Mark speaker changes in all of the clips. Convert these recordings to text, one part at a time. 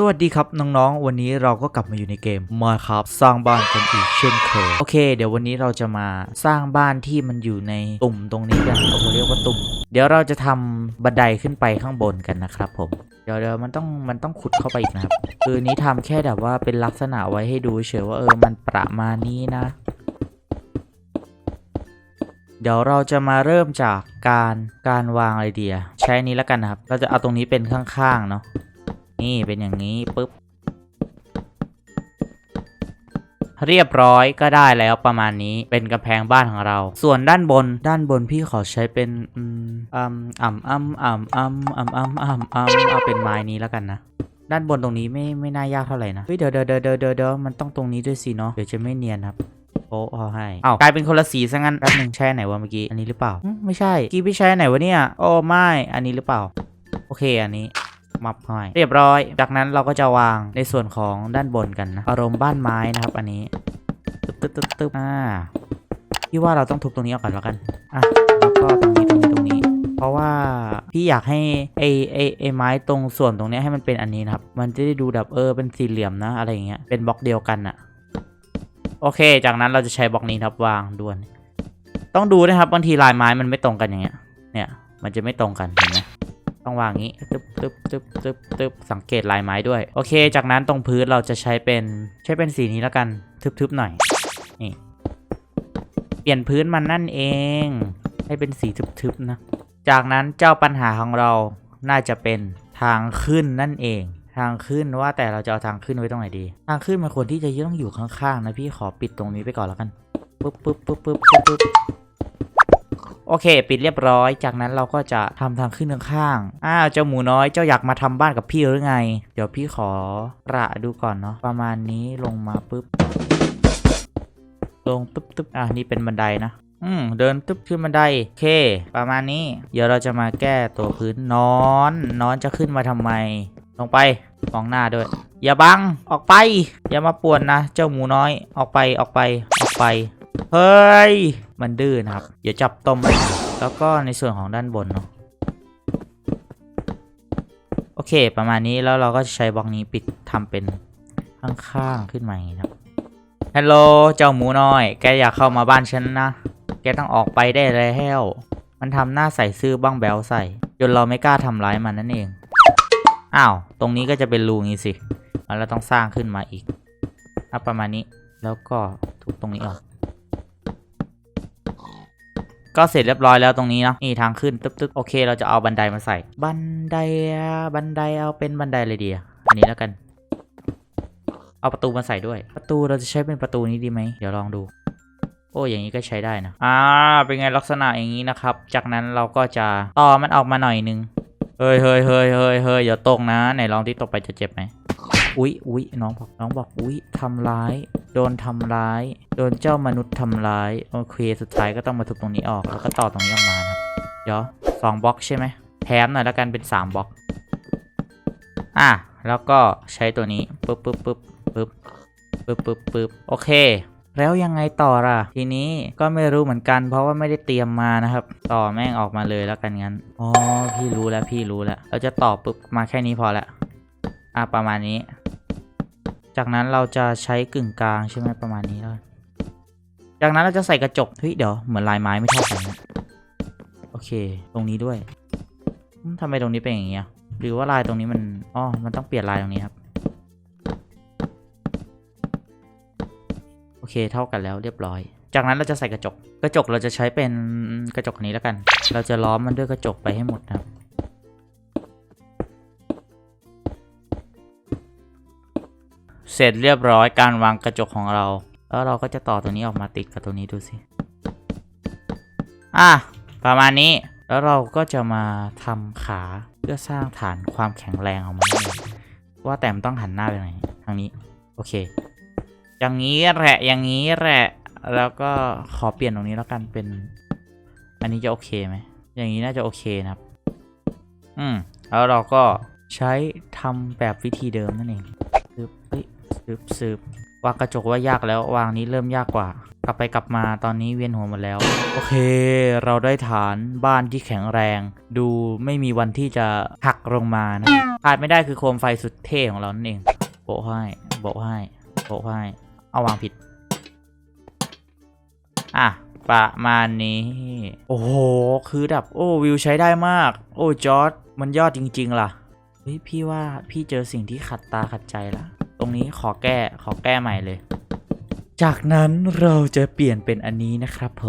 Speaker 1: สวัสดีครับน้องๆ วันนี้เราก็กลับมาอยู่ในเกม Minecraft สร้างบ้านกันอีกเช่นเคย โอเค เดี๋ยววันนี้เราจะมาสร้างบ้านที่มันอยู่ในตุ่มตรงนี้กันเราเรียกว่าตุ่ม เดี๋ยวเราจะทำบันไดขึ้นไปข้างบนกันนะครับผม เดี๋ยวเดี๋ยวมันต้องมันต้องขุดเข้าไปอีกนะครับ คือนี้ทำแค่แบบว่าเป็นลักษณะไว้ให้ดูเฉยว่าเออมันประมาณนี้นะ เดี๋ยวเราจะมาเริ่มจากการการวางไอเดีย ใช้นนี้แล้วกันนะครับ เราจะเอาตรงนี้เป็นข้างๆเนาะ นี่เป็นอย่างนี้ปุ๊บ เรียบร้อยก็ได้แล้วประมาณนี้เป็นกำแพงบ้านของเรา ส่วนด้านบนด้านบนพี่ขอใช้เป็นอืมอ่ำอ่ำอ่ำอ่ำอ่ำอ่ำอ่ำอ่ำอ่ำเอาเป็นไม้นี้แล้วกันนะด้านบนตรงนี้ไม่ไม่น่ายากเท่าไหร่นะเฮ้ยเดี๋ยวเดี๋ยวเดี๋ยวเดี๋ยวเดี๋ยวมันต้องตรงนี้ด้วยสิเนาะเดี๋ยวจะไม่เนียนครับโอ้เอาให้เอากลายเป็นคนละสีซะงั้นแป๊บหนึงใช่ไหนวะเมื่อกี้อันนี้หรือเปล่าไม่ใช่เมื่อกี้พี่ใช้ไหนวะเนี่ยโอ้ไม่อันนี้หรือเปล่า โอเคอันนี้ มับห้เรียบร้อย จากนั้นเราก็จะวางในส่วนของด้านบนกันนะอารมณ์บ้านไม้นะครับ อันนี้ตึ๊บตึ๊บตึ๊บตึ๊บอ่าพี่ว่าเราต้องทุบตรงนี้ออกก่อนแล้วกันอะแล้วก็ตรงนี้ตรงนี้ตรงนี้ เพราะว่าพี่อยากให้ไอไอไอไม้ตรงส่วนตรงนี้ให้มันเป็นอันนี้นะครับ มันจะได้ดูแบบเออเป็นสี่เหลี่ยมนะอะไรอย่างเงี้ยเป็นบล็อกเดียวกันอะโอเค จากนั้นเราจะใช้บล็อกนี้ครับวางด่วน ต้องดูนะครับบางทีลายไม้มันไม่ตรงกันอย่างเงี้ย เนี่ย มันจะไม่ตรงกันเห็นไหม ต้องวางงี้ตึ๊บตึ๊บตึ๊บตึ๊บตึ๊บสังเกตลายไม้ด้วย โอเค จากนั้นตรงพื้นเราจะใช้เป็นใช้เป็นสีนี้แล้วกันทึบๆหน่อยนี่เปลี่ยนพื้นมันนั่นเอง ให้เป็นสีทึบๆนะ จากนั้นเจ้าปัญหาของเราน่าจะเป็นทางขึ้นนั่นเอง ทางขึ้นว่าแต่เราจะเอาทางขึ้นไว้ตรงไหนดี ทางขึ้นมันควรที่จะต้องอยู่ข้างๆนะพี่ขอปิดตรงนี้ไปก่อนแล้วกันปึ๊บปึ๊บปึ๊บปึ๊บปึ๊บปึ๊บ โอเค ปิดเรียบร้อย จากนั้นเราก็จะทำทางขึ้นข้างๆอ้าวเจ้าหมูน้อยเจ้าอยากมาทำบ้านกับพี่หรือไง เดี๋ยวพี่ขอระดูก่อนเนาะประมาณนี้ลงมาปุ๊บ ลงตึ๊บตึ๊บอะนี่เป็นบันไดนะอืมเดินตึ๊บขึ้นบันไดโอเค ประมาณนี้ เดี๋ยวเราจะมาแก้ตัวพื้นนอนนอนจะขึ้นมาทำไม ลงไปมองหน้าด้วย อย่าบังออกไป อย่ามาป่วนนะ เจ้าหมูน้อยออกไปออกไปออกไป เฮ้ย มันดื้อนะครับเดี๋ยวจับต้ม แล้วก็ในส่วนของด้านบนเนาะ โอเค ประมาณนี้แล้วเราก็ใช้บล็อกนี้ปิดทำเป็นข้างๆขึ้นมางนี้นะครับฮัลโหล เจ้าหมูน้อย แกอยากเข้ามาบ้านฉันนะ แกต้องออกไปได้แล้วมันทำหน้าใส่ซื่อบ้างแบวใส่ จนเราไม่กล้าทำร้ายมันนั่นเอง อ้าว ตรงนี้ก็จะเป็นรูงี้สิ แล้วเราต้องสร้างขึ้นมาอีกอะประมาณนี้ แล้วก็ทุบตรงนี้ออก ก็เสร็จเรียบร้อยแล้วตรงนี้เนาะนี่ทางขึ้นตึ๊บตึ๊บโอเค เราจะเอาบันไดมาใส่ บันไดอะบันไดเอาเป็นบันไดเลยดีอะอันนี้แล้วกัน เอาประตูมาใส่ด้วย ประตูเราจะใช้เป็นประตูนี้ดีไหมเดี๋ยวลองดูโอ้อย่างนี้ก็ใช้ได้นะ อ่า เป็นไงลักษณะอย่างนี้นะครับ จากนั้นเราก็จะต่อมันออกมาหน่อยนึง เฮ้ยเฮ้ยเฮ้ยเฮ้ยเฮ้ยอย่าตกนะ ไหนลองที่ตกไปจะเจ็บไหม อุ๊ยอุ๊ยน้องบอกน้องบอกอุ๊ยทำร้าย โดนทำร้าย โดนเจ้ามนุษย์ทำร้ายโอเคสุดท้ายก็ต้องมาทุบตรงนี้ออกแล้วก็ต่อตรงนี้ออกมาครับเดี๋ยวสองบล็อกใช่ไหมแถมหน่อยแล้วกันเป็นสามบล็อกอะแล้วก็ใช้ตัวนี้ปึ๊บปึ๊บปึ๊บปึ๊บปึ๊บปึ๊บปึ๊บโอเค แล้วยังไงต่อล่ะ ทีนี้ก็ไม่รู้เหมือนกัน เพราะว่าไม่ได้เตรียมมานะครับ ต่อแม่งออกมาเลยแล้วกันงั้นอ๋อพี่รู้แล้วพี่รู้แล้วเราจะต่อปึ๊บมาแค่นี้พอละอะประมาณนี้ จากนั้นเราจะใช้กึ่งกลางใช่ไหมประมาณนี้แล้วจากนั้นเราจะใส่กระจกเฮ้ยเดี๋ยวเหมือนลายไม้ไม่เท่ากันโอเค ตรงนี้ด้วยทำไมตรงนี้เป็นอย่างเงี้ยหรือว่าลายตรงนี้มันอ๋อมันต้องเปลี่ยนลายตรงนี้ครับโอเคเท่ากันแล้วเรียบร้อย จากนั้นเราจะใส่กระจก กระจกเราจะใช้เป็นกระจกนนี้แล้วกัน เราจะล้อมมันด้วยกระจกไปให้หมดนะครับ เสร็จเรียบร้อยการวางกระจกของเรา แล้วเราก็จะต่อตัวนี้ออกมาติดกับตัวนี้ดูสิ อะ ประมาณนี้ แล้วเราก็จะมาทำขาเพื่อสร้างฐานความแข็งแรงของมันว่าแต่มันต้องหันหน้าไปไหนทางนี้ โอเค อย่างนี้แหละ อย่างนี้แหละ แล้วก็ขอเปลี่ยนตรงนี้แล้วกันเป็น อันนี้จะโอเคไหม อย่างนี้น่าจะโอเคนะครับ อืม แล้วเราก็ใช้ทำแบบวิธีเดิมนั่นเอง ซึบซึบวางกระจกว่ายากแล้ววางนี้เริ่มยากกว่า กลับไปกลับมาตอนนี้เวียนหัวหมดแล้ว โอเค เราได้ฐานบ้านที่แข็งแรง ดูไม่มีวันที่จะหักลงมานะขาดไม่ได้คือโคมไฟสุดเท่ของเรานั่นเองโบะให้โบะให้โบะให้เอาวางผิด อะประมาณนี้ โอ้โห คือแบบโอ้วิวใช้ได้มาก โอ้จอร์ดมันยอดจริง ๆ ล่ะ เฮ้ย พี่ว่าพี่เจอสิ่งที่ขัดตาขัดใจละ ตรงนี้ขอแก้ขอแก้ใหม่เลย จากนั้นเราจะเปลี่ยนเป็นอันนี้นะครับผ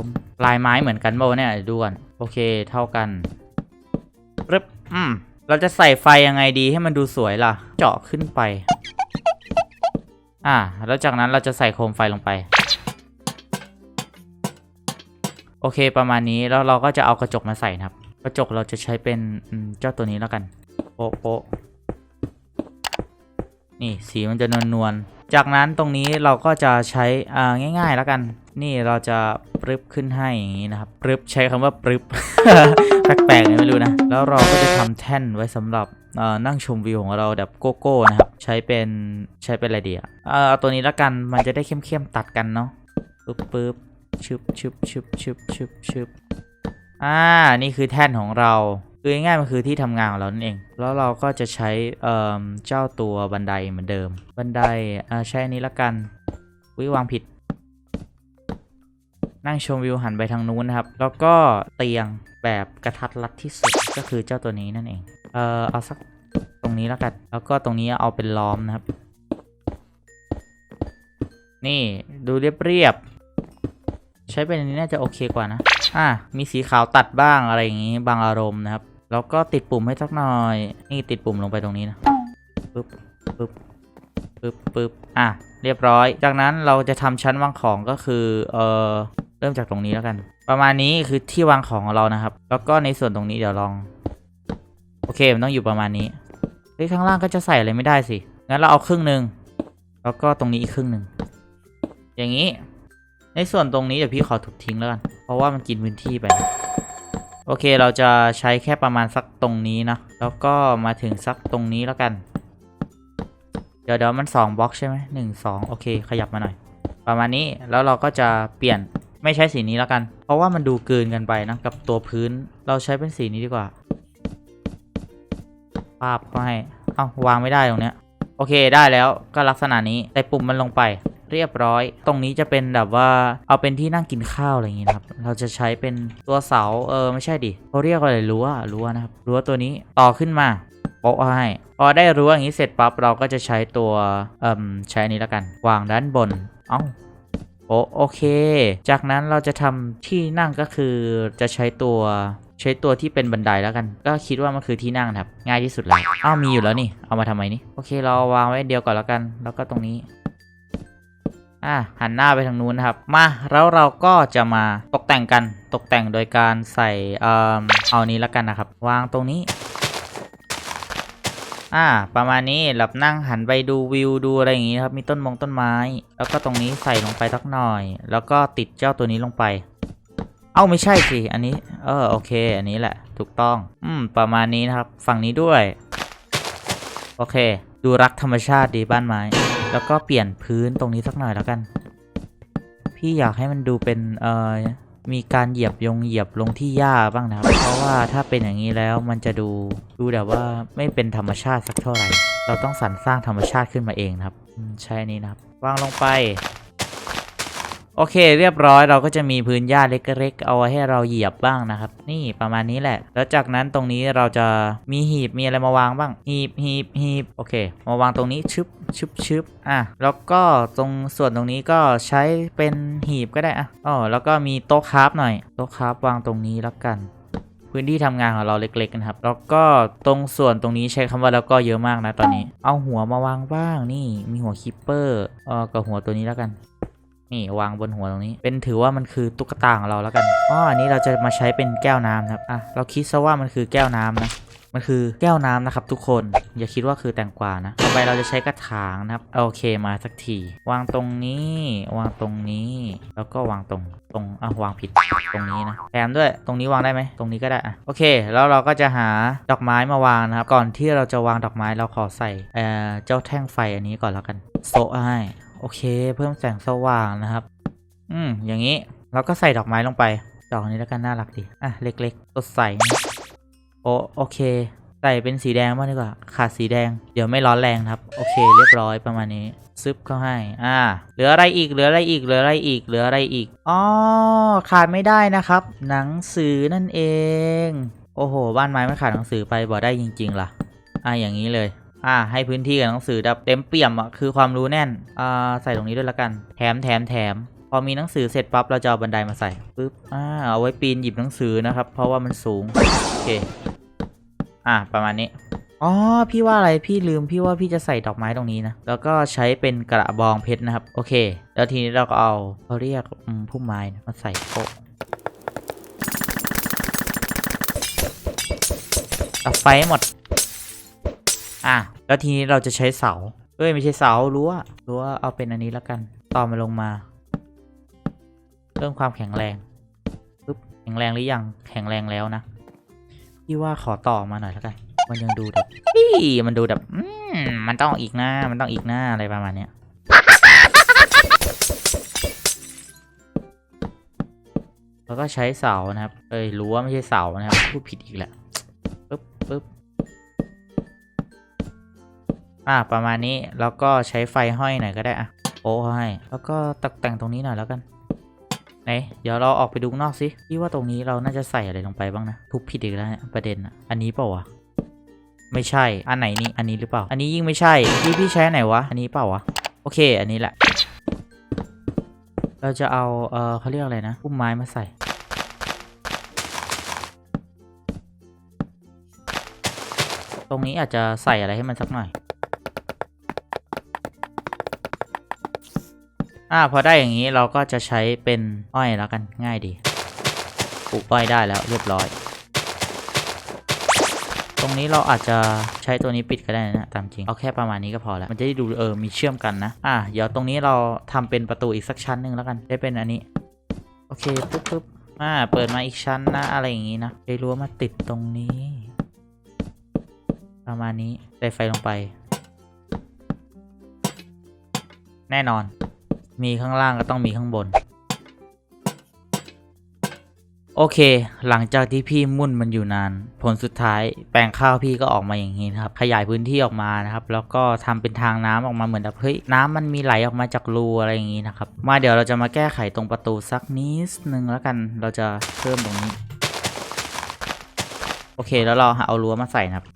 Speaker 1: มลายไม้เหมือนกันโบเนี่ยดูก่อนโอเคเท่ากันปึ๊บอืมเราจะใส่ไฟยังไงดีให้มันดูสวยล่ะ เจาะขึ้นไป อ่า แล้วจากนั้นเราจะใส่โคมไฟลงไป โอเคประมาณนี้แล้วเราก็จะเอากระจกมาใส่นะครับ กระจกเราจะใช้เป็นอืมเจ้าตัวนี้แล้วกันโป๊ะโป๊ะ นี่สีมันจะนวลนวลๆ จากนั้นตรงนี้เราก็จะใช้อ่าง่ายๆแล้วกัน นี่เราจะปรึบขึ้นให้อย่างนี้นะครับปรึบใช้คำว่าปรึบแปลกๆเนี่ยไม่รู้นะ แล้วเราก็จะทำแท่นไว้สำหรับนั่งชมวิวของเราแบบโกโก้นะครับ ใช้เป็นใช้เป็นอะไรดีอะเออเอาตัวนี้แล้วกันมันจะได้เข้มๆตัดกันเนาะปึ๊บปึ๊บชึบชึบชึบชึบชึบชึบอ่า นี่คือแท่นของเรา คือง่ายๆมันคือที่ทำงานของเรานั่นเอง แล้วเราก็จะใช้เอ่อเจ้าตัวบันไดเหมือนเดิม บันไดอ่าใช้อันนี้ละกันวิวางผิด นั่งชมวิวหันไปทางนู้นนะครับ แล้วก็เตียงแบบกระทัดรัดที่สุดก็คือเจ้าตัวนี้นั่นเอง เอ่อเอาสักตรงนี้แล้วกัน แล้วก็ตรงนี้เอาเป็นล้อมนะครับ นี่ดูเรียบๆใช้เป็นอันนี้น่าจะโอเคกว่านะ อะ มีสีขาวตัดบ้างอะไรอย่างงี้ บางอารมณ์นะครับ แล้วก็ติดปุ่มให้สักหน่อย นี่ติดปุ่มลงไปตรงนี้นะปึ๊บปึ๊บปึ๊บปึ๊บอะ เรียบร้อย จากนั้นเราจะทำชั้นวางของก็คือ เอ่อ เริ่มจากตรงนี้แล้วกัน ประมาณนี้คือที่วางของของเรานะครับ แล้วก็ในส่วนตรงนี้เดี๋ยวลอง โอเค มันต้องอยู่ประมาณนี้ เฮ้ย ข้างล่างก็จะใส่อะไรไม่ได้สิ งั้นเราเอาครึ่งหนึ่ง แล้วก็ตรงนี้อีกครึ่งหนึ่ง อย่างนี้ ในส่วนตรงนี้เดี๋ยวพี่ขอถูกทิ้งแล้วกัน เพราะว่ามันกินพื้นที่ไป โอเคเราจะใช้แค่ประมาณสักตรงนี้เนาะแล้วก็มาถึงสักตรงนี้แล้วกัน เดี๋ยวเดี๋ยวมัน2บล็อกใช่ไหมหนึ่งสองโอเค ขยับมาหน่อย ประมาณนี้แล้วเราก็จะเปลี่ยนไม่ใช้สีนี้แล้วกัน เพราะว่ามันดูเกินกันไปนะกับตัวพื้นเราใช้เป็นสีนี้ดีกว่าปาบก็ให้ เอ้าวางไม่ได้ตรงเนี้ย โอเคได้แล้วก็ลักษณะนี้ใส่ปุ่มมันลงไป เรียบร้อย ตรงนี้จะเป็นแบบว่าเอาเป็นที่นั่งกินข้าวอะไรอย่างงี้นะครับ เราจะใช้เป็นตัวเสาเออไม่ใช่ดิเขาเรียกว่าอะไรรั้วรั้วนะครับรั้วตัวนี้ต่อขึ้นมาโปะให้พอได้รั้วอย่างนี้เสร็จปั๊บเราก็จะใช้ตัวเอ่มใช้นี้แล้วกันวางด้านบนเอ้าโอโอเค จากนั้นเราจะทำที่นั่งก็คือจะใช้ตัวใช้ตัวที่เป็นบันไดแล้วกัน ก็คิดว่ามันคือที่นั่งครับ ง่ายที่สุดแล้วอ้าวมีอยู่แล้วนี่ เอามาทำไมนี่ โอเค เราวางไว้เดียวก่อนแล้วกัน แล้วก็ตรงนี้ อะหันหน้าไปทางนู้นนะครับ มาแล้วเราก็จะมาตกแต่งกันตกแต่งโดยการใส่เอ่อเอานี้แล้วกันนะครับ วางตรงนี้อ่า ประมาณนี้หลับนั่งหันไปดูวิวดูอะไรอย่างงี้นะครับ มีต้นมงต้นไม้ แล้วก็ตรงนี้ใส่ลงไปสักหน่อย แล้วก็ติดเจ้าตัวนี้ลงไป เอ้าไม่ใช่สิ อันนี้ เออโอเค อันนี้แหละ ถูกต้อง อืม ประมาณนี้นะครับ ฝั่งนี้ด้วย โอเค ดูรักธรรมชาติดีบ้านไม้ แล้วก็เปลี่ยนพื้นตรงนี้สักหน่อยแล้วกัน พี่อยากให้มันดูเป็นเอ่อมีการเหยียบยงเหยียบลงที่หญ้าบ้างนะครับ เพราะว่าถ้าเป็นอย่างนี้แล้วมันจะดูดูแบบว่าไม่เป็นธรรมชาติสักเท่าไหร่ เราต้องสรรสร้างธรรมชาติขึ้นมาเองครับ ใช่นนี้นะครับ วางลงไป โอเคเรียบร้อยเราก็จะมีพื้นหญ้าเล็กๆ เอาไว้ให้เราเหยียบบ้างนะครับ นี่ประมาณนี้แหละ แล้วจากนั้นตรงนี้เราจะมีหีบมีอะไรมาวางบ้างหีบหีบหีบโอเค มาวางตรงนี้ชึบชึบชึบอะแล้วก็ตรงส่วนตรงนี้ก็ใช้เป็นหีบก็ได้อะอ๋อแล้วก็มีโต๊ะคราฟหน่อยโต๊ะคราฟวางตรงนี้แล้วกันพื้นที่ทำงานของเราเล็กๆนะครับ แล้วก็ตรงส่วนตรงนี้ใช้คำว่าแล้วก็เยอะมากนะตอนนี้ เอาหัวมาวางบ้างนี่ มีหัวคิปเปอร์เออกับหัวตัวนี้แล้วกัน นี่วางบนหัวตรงนี้ เป็นถือว่ามันคือตุ๊กตาของเราแล้วกันอ๋ออันนี้เราจะมาใช้เป็นแก้วน้ำนะครับอะเราคิดซะว่ามันคือแก้วน้ำนะมันคือแก้วน้ำนะครับทุกคนอย่าคิดว่าคือแตงกวานะต่อไปเราจะใช้กระถางนะครับโอเคมาสักที วางตรงนี้ วางตรงนี้ แล้วก็วางตรงตรงอะวางผิดตรงนี้นะแถมด้วยตรงนี้วางได้ไหมตรงนี้ก็ได้อะโอเค แล้วเราก็จะหาดอกไม้มาวางนะครับ ก่อนที่เราจะวางดอกไม้เราขอใส่เอ่อเจ้าแท่งไฟอันนี้ก่อนแล้วกันโซะให้ โอเค เพิ่มแสงสว่างนะครับ อืม อย่างนี้เราก็ใส่ดอกไม้ลงไป ดอกนี้แล้วกันน่ารักดี อะ เล็กๆสดใสนะโอโอเค ใส่เป็นสีแดงบ้างดีกว่า ขาดสีแดง เดี๋ยวไม่ร้อนแรงครับ โอเค เรียบร้อยประมาณนี้ ซึบเข้าให้ อ่า เหลืออะไรอีก เหลืออะไรอีก เหลืออะไรอีก เหลืออะไรอีก อ๋อ ขาดไม่ได้นะครับ หนังสือนั่นเอง โอ้โห บ้านไม้ไม่ขาดหนังสือไปบ่ได้จริง ๆ ล่ะ อ่าอย่างนี้เลย อ่าให้พื้นที่กับหนังสือแบบเต็มเปี่ยมอะคือความรู้แน่นอ่าใส่ตรงนี้ด้วยละกัน แถมแถมแถมพอมีหนังสือเสร็จปั๊บเราจะเอาบันไดมาใส่ปึ๊บอ่าเอาไว้ปีนหยิบหนังสือนะครับ เพราะว่ามันสูงโอเคอ่าประมาณนี้อ๋อพี่ว่าอะไรพี่ลืมพี่ว่าพี่จะใส่ดอกไม้ตรงนี้นะแล้วก็ใช้เป็นกระบองเพชรนะครับ โอเค แล้วทีนี้เราก็เอาเขาเรียกอืมพุ่มไม้นะมาใส่โป๊ะตัดไฟหมด อะแล้วทีนี้เราจะใช้เสาเอ้ยไม่ใช่เสารั้วรั้วเอาเป็นอันนี้แล้วกันต่อมาลงมาเพิ่มความแข็งแรงปึ๊บแข็งแรงหรือยังแข็งแรงแล้วนะพี่ว่าขอต่อมาหน่อยแล้วกันมันยังดูแบบอี้มันดูแบบอืมมันต้องอีกหน้ามันต้องอีกหน้าอะไรประมาณเนี้ยแล้วก็ใช้เสานะครับเอ้ยรั้วไม่ใช่เสานะครับพูดผิดอีกแหละปึ๊บปึ๊บ อ่าประมาณนี้แล้วก็ใช้ไฟห้อยหน่อยก็ได้อะโอ้ให้แล้วก็ตกแต่งตรงนี้หน่อยแล้วกันไหนเดี๋ยวเราออกไปดูนอกสิพี่ว่าตรงนี้เราน่าจะใส่อะไรลงไปบ้างนะทุบผิดอีกแล้วเนี่ยประเด็นอะอันนี้เปล่าวะไม่ใช่ อันไหนนี่ อันนี้หรือเปล่า อันนี้ยิ่งไม่ใช่ พี่พี่ใช้อันไหนวะ อันนี้เปล่าวะ โอเค อันนี้แหละ เราจะเอา เออเขาเรียกอะไรนะพุ่มไม้มาใส่ ตรงนี้อาจจะใส่อะไรให้มันสักหน่อย อ่าพอได้อย่างนี้เราก็จะใช้เป็นอ้อยแล้วกันง่ายดีปลูกอ้อยได้แล้วเรียบร้อย ตรงนี้เราอาจจะใช้ตัวนี้ปิดก็ได้นะตามจริงเอาแค่ประมาณนี้ก็พอแล้วมันจะได้ดูเออมีเชื่อมกันนะอะเดี๋ยวตรงนี้เราทำเป็นประตูอีกสักชั้นหนึ่งแล้วกันได้เป็นอันนี้โอเคปุ๊บปุ๊บอ่าเปิดมาอีกชั้นนะอะไรอย่างงี้นะได้รั้วมาติดตรงนี้ ประมาณนี้ใส่ไฟลงไป แน่นอน มีข้างล่างก็ต้องมีข้างบน โอเค หลังจากที่พี่มุ่นมันอยู่นาน ผลสุดท้ายแปลงข้าวพี่ก็ออกมาอย่างนี้นะครับ ขยายพื้นที่ออกมานะครับ แล้วก็ทำเป็นทางน้ำออกมาเหมือนแบบเฮ้ยน้ำมันมีไหลออกมาจากรูอะไรอย่างนี้นะครับ มาเดี๋ยวเราจะมาแก้ไขตรงประตูสักนิดนึงแล้วกัน เราจะเพิ่มตรงนี้ โอเค แล้วเราเอารั้วมาใส่นะครับ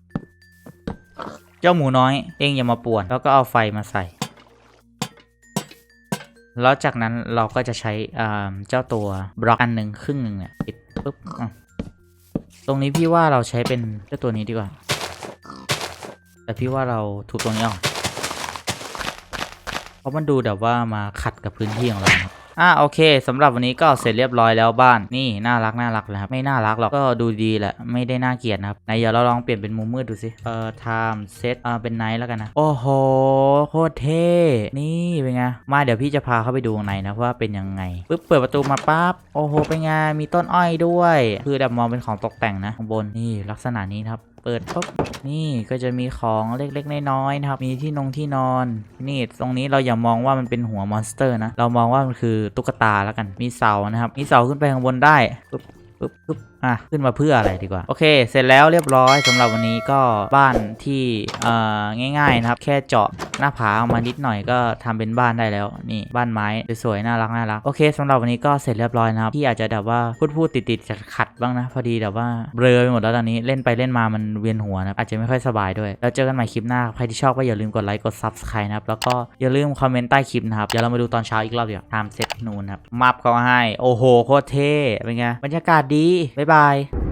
Speaker 1: เจ้าหมูน้อยเองอย่ามาป่วน แล้วก็เอาไฟมาใส่ แล้วจากนั้นเราก็จะใช้เจ้าตัวบล็อกอันหนึ่งครึ่งหนึ่งเนี่ยปิดปุ๊บตรงนี้พี่ว่าเราใช้เป็นเจ้าตัวนี้ดีกว่า แต่พี่ว่าเราถูกตรงนี้ออก เพราะมันดูแบบว่ามาขัดกับพื้นที่ของเรา อ่าโอเคสำหรับวันนี้ก็เสร็จเรียบร้อยแล้วบ้านนี่น่ารักน่ารักเลยครับไม่น่ารักหรอกก็ดูดีแหละไม่ได้น่าเกลียดนะครับไหนเดี๋ยวเราลองเปลี่ยนเป็นมุมมืดดูสิเอ่อ time set อ่าเป็นไนท์แล้วกันนะโอ้โหโคตรเท่นี่เป็นไงมาเดี๋ยวพี่จะพาเข้าไปดูในนะว่าเป็นยังไงปึ๊บเปิดประตูมาปั๊บโอ้โหเป็นไงมีต้นอ้อยด้วย คือแบบมองเป็นของตกแต่งนะข้างบนนี่ลักษณะนี้ครับ เปิดปุ๊บนี่ก็จะมีของเล็กๆน้อยๆนะครับ มีที่นงที่นอน นี่ตรงนี้เราอย่ามองว่ามันเป็นหัวมอนสเตอร์นะ เรามองว่ามันคือตุ๊กตาแล้วกัน มีเสานะครับ มีเสาขึ้นไปข้างบนได้ปุ๊บ ปุ๊บปุ๊บอะขึ้นมาเพื่ออะไรดีกว่า โอเค เสร็จแล้วเรียบร้อยสำหรับวันนี้ก็บ้านที่เอ่อง่าย ๆ นะครับ แค่เจาะหน้าผาออกมานิดหน่อยก็ทำเป็นบ้านได้แล้วนี่บ้านไม้สวยๆน่ารักน่ารักโอเคสำหรับวันนี้ก็เสร็จเรียบร้อยนะครับที่อาจจะแบบว่าพูดพูดติดติดๆขัดๆบ้างนะ พอดีแบบว่าเบลอไปหมดแล้วตอนนี้เล่นไปเล่นมามันเวียนหัวนะครับอาจจะไม่ค่อยสบายด้วย แล้วเจอกันใหม่คลิปหน้าใครที่ชอบก็อย่าลืมกดไลค์กด subscribe นะครับแล้วก็อย่าลืมคอมเมนต์ใต้คลิปนะครับเดี๋ยวเรามาดูตอนเช้าอีกรอบเดียวตามเซตนูนครับมับเขาให้โอ้โหโคตรเท่เป็นไงบรรยากาศดี บ๊ายบาย